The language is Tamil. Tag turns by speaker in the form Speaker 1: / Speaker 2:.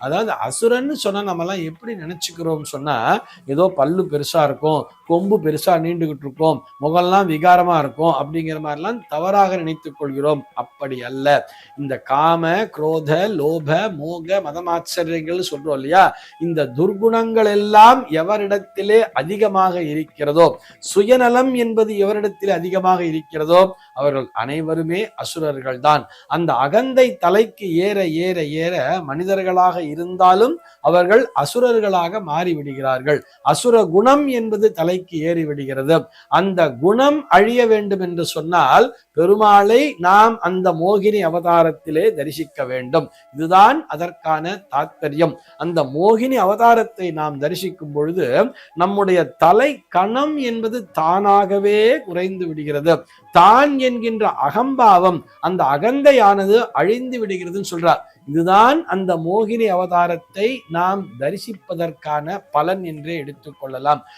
Speaker 1: அதாவது அசுரன்னு சொன்னால் நம்மலாம் எப்படி நினச்சிக்கிறோம்னு சொன்னால் ஏதோ பல்லு பெருசாக இருக்கும் கொம்பு பெருசா நீண்டுகிட்டு இருக்கும். முகம்லாம் விகாரமா இருக்கும். அப்படிங்கிற மாதிரிலாம் தவறாக நினைத்துக் கொள்கிறோம். அப்படி அல்ல. இந்த காம குரோத லோப மோக மதமாச்சரியங்கள் சொல்றோம் இல்லையா? இந்த துர்குணங்கள் எல்லாம் எவரிடத்திலே அதிகமாக இருக்கிறதோ சுயநலம் என்பது எவரிடத்திலே அதிகமாக இருக்கிறதோ அவர்கள் அனைவருமே அசுரர்கள் தான் அந்த அகந்தை தலைக்கு ஏற ஏற ஏற மனிதர்களாக இருந்தாலும் அவர்கள் அசுரர்களாக மாறிவிடுகிறார்கள். அசுர குணம் என்பது தலைக்கு ஏறி விடுகிறது. அந்த குணம் அழிய வேண்டும் என்று சொன்னால் பெருமாளை நாம் அந்த மோகினி அவதாரத்திலே தரிசிக்க வேண்டும். இதுதான் அதற்கான தாத்பரியம். அந்த மோகினி அவதாரத்தை நாம் தரிசிக்கும் பொழுது நம்முடைய தலை கணம் என்பது தானாகவே குறைந்து விடுகிறது. தான் என்கின்ற அகம்பாவம் அந்த அகந்தையானது அழிந்து விடுகிறதுன்னு சொல்றார். இதுதான் அந்த மோகினி அவதாரத்தை நாம் தரிசிப்பதற்கான பலன் என்றே எடுத்துக்கொள்ளலாம்